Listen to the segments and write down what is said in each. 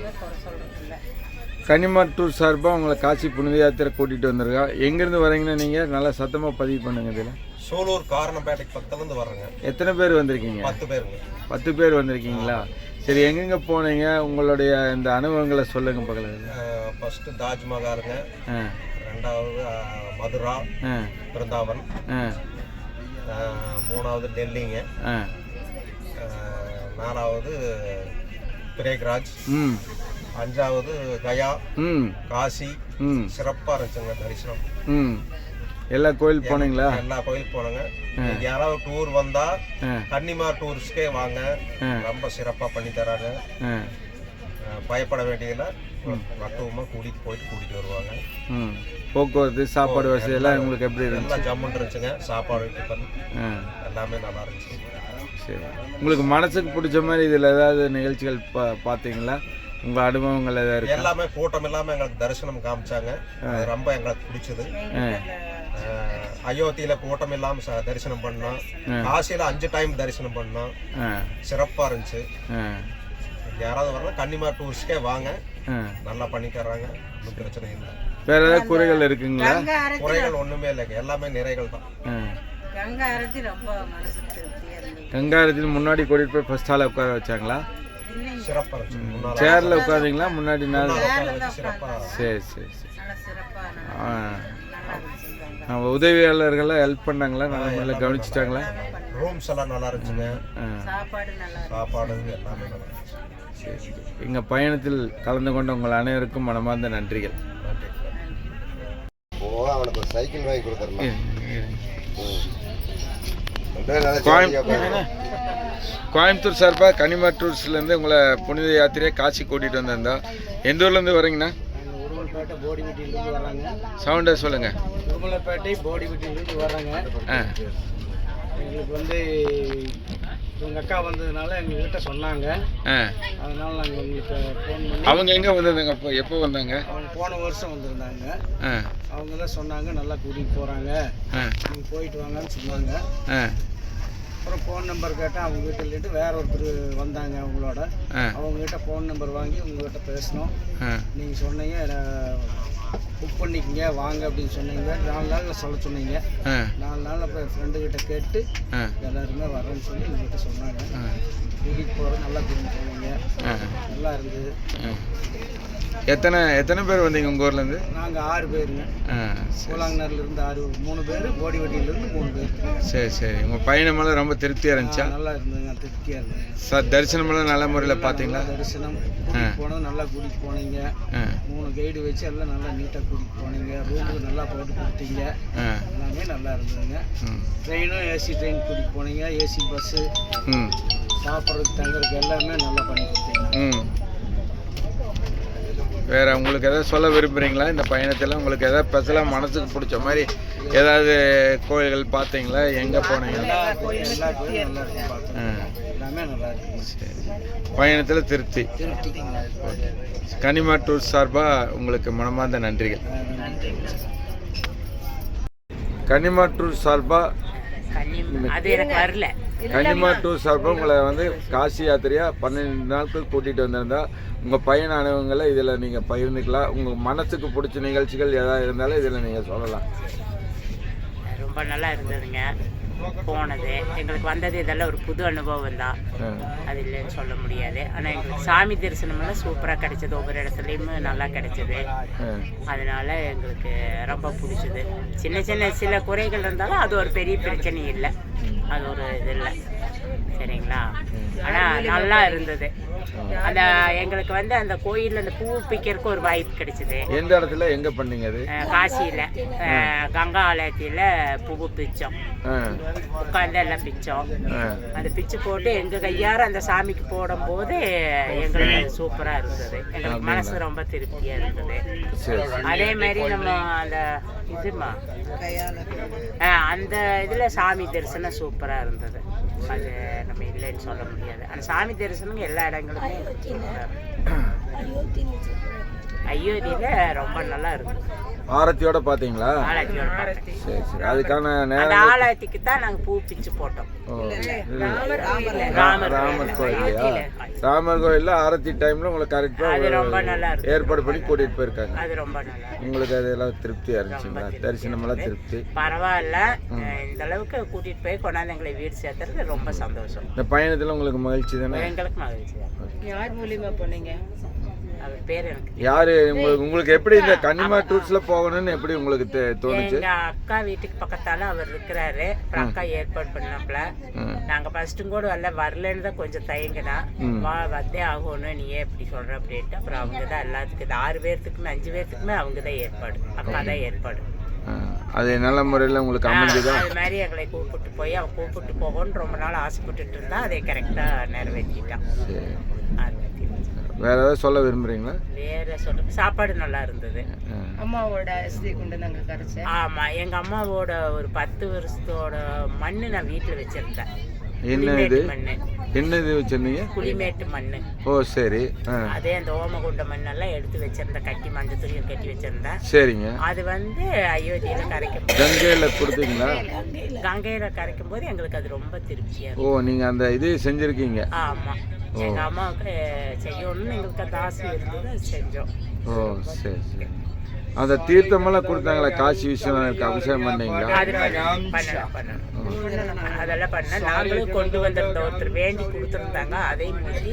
இல்லை கன்னிமாட்டூர் சார்பாக உங்களை காசி புனித யாத்திரை கூட்டிகிட்டு வந்திருக்கா. எங்கேருந்து வரீங்கன்னா நீங்கள் நல்லா சத்தமாக பதிவு பண்ணுங்க இதில். சூலூர் காரணப்பேட்டைக்கு பக்கத்துலேருந்து வர்றேங்க. எத்தனை பேர் வந்திருக்கீங்க? பத்து பேருங்க. பத்து பேர் வந்திருக்கீங்களா? சரி எங்கெங்கே போனீங்க? உங்களுடைய இந்த அனுபவங்களை சொல்லுங்க பக்கத்தில். ஃபஸ்ட்டு தாஜ்மஹாலுங்க. ரெண்டாவது மதுரா. பிருந்தாவன். மூணாவது டெல்லிங்க. நாலாவது பிரேக்ராஜ். ம். அஞ்சாவது கயா. ம். காசி. ம். சிறப்பாக இருந்துச்சுங்க தரிசனம். ம். எல்லா கோயில் போனீங்களா? எல்லா கோயிலுக்கு போனோங்க. யாராவது டூர் வந்தா கன்னிமார் டூரிஸ்ட்கே வாங்க. ரொம்ப சிறப்பா பண்ணி தராங்க. பயப்பட வேண்டியதில்லை. மருத்துவமாக கூட்டிட்டு போயிட்டு கூட்டிட்டு வருவாங்க. போக்குவரத்து சாப்பாடு வசதி எல்லாம் உங்களுக்கு எப்படி இருந்துச்சு? ஜம்முன்னு இருந்துச்சுங்க. சாப்பாடு எல்லாமே நல்லா இருந்துச்சு. சரி உங்களுக்கு மனசுக்கு பிடிச்ச மாதிரி இதில் ஏதாவது நிகழ்ச்சிகள் பா பார்த்தீங்களா உங்கள் அனுபவங்கள் ஏதாவது இருக்கு? எல்லாமே கூட்டம் இல்லாம எங்களுக்கு தரிசனம் காமிச்சாங்க. அது ரொம்ப எங்களுக்கு பிடிச்சது. அயோத்தியில கூட்டம் இல்லாம ச- தரிசனம் பண்ணோம். காசியில அஞ்சு டைம் தரிசனம் பண்ணோம். ஆ. சிறப்பா இருந்துச்சு. ஆ. யாராவது வரலாம் கன்னிமார் டூரிஸ்ட்கே வாங்க. ஆ. நல்லா பண்ணி தர்றாங்க ஒன்றும் பிரச்சனை இல்லை. வேறு ஏதாவது குறைகள் இருக்குங்களா? கங்கை குறைகள் ஒண்ணுமே இல்லைங்க. எல்லாமே நிறைகள் தான். ஆ. கங்கை அரத்தி ரொம்ப இருந்தது கங்காரத்தில் முன்னாடி கூட்டிகிட்டு போய் ஃபஸ்ட் ஹாலில் உட்கார வச்சாங்களா? சேரில் உட்காந்தீங்களா முன்னாடி நாள். சரி சரி சரி. நல்லா ஆ. நல்லா நம்ம உதவியாளர்கள்லாம் ஹெல்ப் பண்ணாங்களா? நல்ல முறையில் கவனிச்சிட்டாங்களா? ரூம்ஸ் எல்லாம் நல்லா இருந்துச்சுங்க. ஆ. சாப்பாடு நல்லா சாப்பாடு எல்லாமே நல்லா சரி எங்கள் பயணத்தில் கலந்து கொண்ட உங்கள் அனைவருக்கும் மனமார்ந்த நன்றிகள். அவனுக்கு சைக்கிள் வாங்கி கொடுத்துருந்தேன் கோயம்புத்தூர் சார்பாக கனிமா டூர்ஸ்லேருந்து உங்களை புனித யாத்திரையை காசி கூட்டிகிட்டு வந்திருந்தோம். எந்த ஊர்லேருந்து வரீங்கண்ணா? சவுண்டாக சொல்லுங்கள் உருமலைப்பேட்டை போடிவிட்டியிலேருந்து வர்றாங்க. எங்களுக்கு வந்து இவங்க அக்கா வந்ததுனால எங்ககிட்ட சொன்னாங்க. அதனால நாங்கள் உங்களுக்கு ஃபோன் பண்ணி அவங்க எங்கே வந்திருந்தாங்க அப்போ எப்போ வந்தாங்க? அவங்க போன வருஷம் வந்திருந்தாங்க. அவங்க தான் சொன்னாங்க நல்லா கூட்டிகிட்டு போகிறாங்க நீங்கள் போயிட்டு வாங்கன்னு சொன்னாங்க. அப்புறம் ஃபோன் நம்பர் கேட்டேன் அவங்க வீட்டிலேட்டு வேற ஒருத்தர் வந்தாங்க அவங்களோட. அவங்ககிட்ட ஃபோன் நம்பர் வாங்கி உங்ககிட்ட பேசினோம். ஆ. நீங்கள் சொன்னீங்க புக் பண்ணிக்கங்க வாங்க அப்படின்னு சொன்னீங்க. நாலு நாளில் சொல்ல சொன்னீங்க. நாலு நாள் என் ஃப்ரெண்டு கிட்ட கேட்டு எல்லாருமே வரேன்னு சொல்லி எங்ககிட்ட சொன்னாங்க. கூட்டிகிட்டு போகிறது நல்லா ஆ. நல்லா இருந்தது. எத்தனை எத்தனை பேர் வந்தீங்க உங்கள் ஊர்லேருந்து? நாங்கள் ஆறு பேருங்க. கூழாங்கனர்லேருந்து ஆறு மூணு பேர் போடிவட்டியிலேருந்து மூணு பேர். சரி சரி. உங்கள் பயணமெல்லாம் ரொம்ப திருப்தியாக இருந்துச்சா? நல்லா இருந்ததுங்க திருப்தியாக இருந்தேங்க சார் தரிசனமெல்லாம் நல்ல முறையில் பார்த்தீங்களா? தரிசனம். போனது நல்லா கூட்டிகிட்டு போனீங்க. மூணு கைடு வச்சு எல்லாம் நல்லா நீட்டாக கூட்டிகிட்டு போனீங்க. ரூமுக்கு நல்லா போட்டு கொடுத்தீங்க. எல்லாமே நல்லா இருந்ததுங்க. ட்ரெயினும் ஏசி ட்ரெயின் கூட்டிகிட்டு போனீங்க. ஏசி பஸ்ஸு சாப்பிட்றதுக்கு தங்குறதுக்கு எல்லாமே நல்லா பண்ணி கொடுத்தீங்க. வேற உங்களுக்கு எதாவது சொல்ல விரும்புறீங்களா? இந்த பயணத்தில் உங்களுக்கு எதாவது ஸ்பெஷலாக மனசுக்கு பிடிச்ச மாதிரி ஏதாவது கோயில்கள் பார்த்தீங்களா எங்கே போனீங்க? பயணத்தில் திருப்தி. கனிமா டூர் சார்பாக உங்களுக்கு மனமார்ந்த நன்றிகள். கனிமா டூர் சார்பாக அது எனக்கு வரல. கன்னிமா டூர் சார்பாக உங்களை வந்து காசி யாத்திரையாக பன்னெண்டு நாட்கள் கூட்டிகிட்டு வந்திருந்தா உங்கள் பயண அனுபவங்களை இதில் நீங்கள் பகிர்ந்துக்கலாம். உங்கள் மனசுக்கு பிடிச்ச நிகழ்ச்சிகள் எதாவது இருந்தாலும் இதில் நீங்கள் சொல்லலாம். ரொம்ப நல்லா இருந்ததுங்க. போனது. எங்களுக்கு வந்தது இதெல்லாம் ஒரு புது அனுபவம் தான். அது இல்லைன்னு சொல்ல முடியாது. ஆனால் எங்களுக்கு சாமி தரிசனமெல்லாம் சூப்பராக கிடைச்சது. ஒவ்வொரு இடத்துலையுமே நல்லா கிடைச்சது. அதனால எங்களுக்கு ரொம்ப பிடிச்சது. சின்ன சின்ன சில குறைகள் இருந்தாலும் அது ஒரு பெரிய பிரச்சனை இல்லை. அது ஒரு இது இல்லை. சரிங்களா? ஆனால் நல்லா இருந்தது. அந்த எங்களுக்கு வந்து அந்த கோயிலில் அந்த பூ பிக்கிறதுக்கு ஒரு வாய்ப்பு கிடைச்சிது. எந்த இடத்துல எங்கே பண்ணீங்க அது? காசியில். கங்கா ஆலயத்தில் பூ பிச்சோம். உட்காந்து எல்லாம் பிச்சோம். அந்த பிச்சு போட்டு எங்கள் கையார அந்த சாமிக்கு போடும்போது எங்களுக்கு சூப்பராக இருந்தது. எங்களுக்கு மனசு ரொம்ப திருப்தியாக இருந்தது. அதே மாதிரி நம்ம அந்த இதுமா? அந்த இதில் சாமி தரிசனம் சூப்பராக இருந்தது. அது நம்ம இல்லைன்னு சொல்ல முடியாது. அந்த சாமி தரிசனம் எல்லா இடங்களுமே அயோத்தியில் ரொம்ப நல்லா இருந்தது. ஆரத்தியோட பார்த்தீங்களா. சரி சரி. அதுக்கான அந்த நேரம் ஆலயத்துக்கு தான் நாங்கள் பூ பிச்சு போட்டோம். ராமர் ராமர் கோயில். கோயிலையா ராமர் கோயிலில் ஆரத்தி டைமில் உங்களுக்கு அது கரெக்டாக ரொம்ப நல்லா இருக்கு ஏற்பாடு பண்ணி கூட்டிகிட்டு போயிருக்காங்க. அது ரொம்ப நல்லா இருக்கு. உங்களுக்கு அதெல்லாம் திருப்தியாக இருந்துச்சுங்களா தரிசனமெல்லாம் திருப்தி? பரவாயில்ல. இந்த அளவுக்கு கூட்டிட்டு போய் கொண்டாந்து எங்களை வீடு சேர்த்துறது ரொம்ப சந்தோஷம். இந்த பயணத்தில் உங்களுக்கு மகிழ்ச்சி தானே? எங்களுக்கு மகிழ்ச்சி தான். யார் மூலியமா போனீங்க? அவர் பேர் எனக்கு யாரு? உங்களுக்கு உங்களுக்கு எப்படி இந்த கன்னிமா டூர்ஸ்ல போகணும்னு எப்படி உங்களுக்கு தோணுச்சு எங்க அக்கா வீட்டுக்கு பக்கத்தால அவர் இருக்கிறாரு. அப்புறம் அக்கா ஏற்பாடு பண்ணாப்புல. ம். நாங்க ஃபர்ஸ்ட்டும் கூட வரல. வரலன்னு தான் கொஞ்சம் தயங்கினா. வா வந்தே ஆகணும். நீ ஏன் இப்படி சொல்ற அப்படின்ட்டு. அப்புறம் அவங்க தான் எல்லாத்துக்கும் இது ஆறு பேர்த்துக்குமே அஞ்சு பேர்த்துக்குமே அவங்க தான் ஏற்பாடு. அக்கா தான் ஏற்பாடு. அது நல்ல முறையில் உங்களுக்கு அமைஞ்சதா? அது மாதிரி எங்களை கூப்பிட்டு போய் அவன் கூப்பிட்டு போகணும்னு ரொம்ப நாள் ஆசைப்பட்டுட்டு இருந்தா அதை கரெக்டா நிறைவேற்றிட்டான் அது. வேற ஏதாவது சொல்ல விரும்புறீங்களா? வேற சொல்ற சாப்பாடு நல்லா இருந்தது. அம்மாவோட அரிசி கொண்டு நாங்க கரைச்சேன் ஆமா எங்க அம்மாவோட ஒரு பத்து வருஷத்தோட மண்ணு நான் வீட்டுல வச்சிருந்தேன். என்ன இது என்ன இது வச்சிருந்தீங்க? குளிமேட்டு மண்ணு. ஓ சரி. அதே அந்த ஓமகுண்ட மண்ணெல்லாம் எடுத்து வச்சிருந்தேன். கட்டி மஞ்சள் துணியில் கட்டி வச்சிருந்தேன். சரிங்க. அது வந்து அயோத்தியில கரைக்கும் போது. கங்கையில் கொடுத்தீங்களா? கங்கையில கரைக்கும் போது எங்களுக்கு அது ரொம்ப திருப்தியா ஓ நீங்கள் அந்த இது செஞ்சுருக்கீங்க. ஆமா. எங்க அம்மாவுக்கு செய்யணும்னு எங்களுக்கு அந்த ஆசை இருந்தது செஞ்சோம் ஓ சரி சரி அந்த தீர்த்தமெல்லாம் கொடுத்தாங்களா காசி விஸ்வநாதருக்கு அபிஷேகம் பண்ணணும் அதெல்லாம் பண்ண நாங்களும் கொண்டு வந்திருந்த ஒருத்தர் வேண்டி கொடுத்துருந்தாங்க. அதை மீறி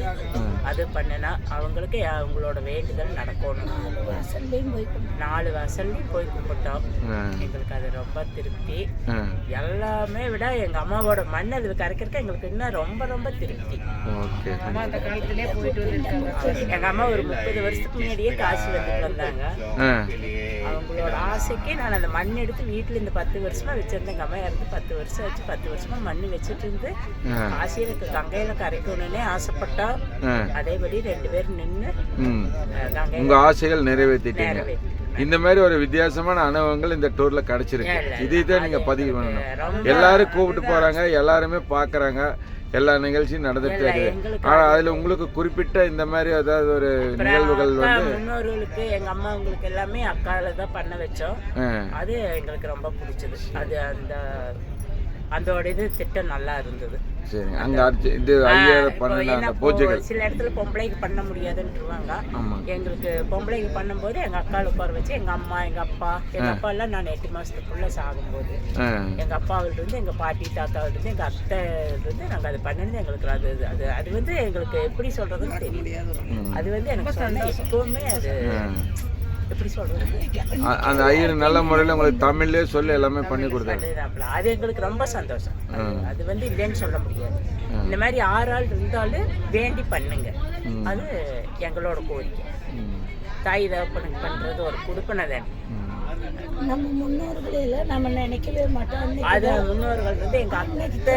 அது பண்ணுனா அவங்களுக்கு அவங்களோட வேண்டுதல் நடக்கணும். நாலு வாசல்லையும் போய் கும்பிட்டோம். எங்களுக்கு அது ரொம்ப திருப்தி. எல்லாமே விட எங்க அம்மாவோட மண் அது கரைக்கிறதுக்கு எங்களுக்கு இன்னும் ரொம்ப ரொம்ப திருப்தி. எங்க அம்மா ஒரு முப்பது வருஷத்துக்கு முன்னாடியே காசு வந்துட்டு வந்தாங்க. அவங்களோட ஆசைக்கு நான் அந்த மண் எடுத்து வீட்டில் இந்த பத்து வருஷமா வச்சிருந்தேன். எங்க அம்மா இறந்து பத்து வருஷம் வச்சு பத்து வருஷமா மண் வச்சுட்டு இருந்து ஆ. காசியில கங்கையில கரைக்கணும்னே ஆசைப்பட்டா அதேபடி ரெண்டு பேரும் நின்று ம். கங்கையில உங்க ஆசைகள் நிறைவேற்றிட்டீங்க. இந்த மாதிரி ஒரு வித்தியாசமான அனுபவங்கள் இந்த டூர்ல கிடைச்சிருக்கு. இதை தான் நீங்க பதிவு பண்ணணும். எல்லாரும் கூப்பிட்டு போறாங்க எல்லாருமே பாக்குறாங்க. எல்லா நிகழ்ச்சியும் நடந்துட்டு இருக்குது. எங்களுக்கு ஆனா அதுல உங்களுக்கு குறிப்பிட்ட இந்த மாதிரி ஏதாவது ஒரு நிகழ்வுகள் வந்து முன்னோர்களுக்கு எங்க அம்மா உங்களுக்கு எல்லாமே அக்கால தான் பண்ண வச்சோம். அது எங்களுக்கு ரொம்ப பிடிச்சது. அது அந்த அதோட இது திட்டம் நல்லா இருந்தது. சரி அங்க அர்ச்ச இது அந்த இப்போ பூஜைகள். சில இடத்துல பொம்பளைக்கு பண்ண முடியாதுன்றுவாங்க. ஆமா. எங்களுக்கு பொம்பளைக்கு பண்ணும்போது எங்க அக்காவை உட்கார வச்சு எங்க அம்மா எங்க அப்பா எங்க அப்பா எல்லாம் நான் எட்டு மாசத்துக்குள்ள சாகும்போது எங்க அப்பாவில இருந்து எங்க பாட்டி தாத்தாவில இருந்து எங்க அத்தை இருந்து நாங்க அது பண்ணது எங்களுக்கு அது அது அது வந்து எங்களுக்கு எப்படி சொல்றதுன்னு தெரியல. ம். அது வந்து எனக்கு சொன்ன எப்பவுமே அது அந்த ஐயர் நல்ல முறையில் உங்களுக்கு தமிழ்லயே சொல்லி எல்லாமே பண்ணி கொடுத்தாங்க பண்ணிடுறாப்புல. அது எங்களுக்கு ரொம்ப சந்தோஷம். அது- வந்து இல்லைன்னு சொல்ல முடியாது. இந்த மாதிரி ஆறு ஆள் இருந்தாலும் வேண்டி பண்ணுங்க. அது எங்களோட கோரிக்கை. தாய் தகப்பனுக்கு பண்றது ஒரு கொடுப்பனை தானே. நம்ம முன்னோர்களையில நம்ம நினைக்கவே மாட்டோம். அது முன்னோர்கள் வந்து எங்க அத்தை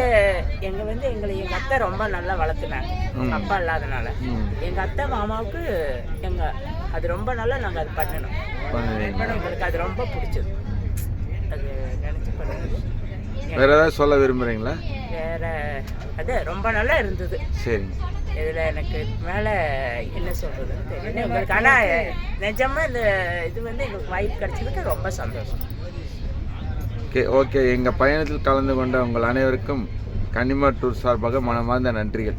எங்க வந்து எங்களை எங்க அத்தை ரொம்ப நல்லா வளர்த்துனாங்க. அப்பா இல்லாதனால. ம். எங்க அத்தை மாமாவுக்கு எங்க அது ரொம்ப நல்லா நாங்க அது பண்ணணும். பண்ணுவீங்க எங்களுக்கு அது ரொம்ப பிடிச்சது. அது நினைச்சு பண்ணது வேற ஏதாவது சொல்ல விரும்புறீங்களா? வேற அது ரொம்ப நல்லா இருந்தது. சரிங்க இதுல எனக்கு மேல என்ன சொல்றதுன்னு தெரியல. எங்களுக்கு ஆனா நிஜமா இந்த இது வந்து எங்களுக்கு வாய்ப்பு கிடைச்சதுக்கு ரொம்ப சந்தோஷம். Okay okay. எங்கள் பயணத்தில் கலந்து கொண்ட உங்கள் அனைவருக்கும் கன்னிமா டூர் சார்பாக மனமார்ந்த நன்றிகள்.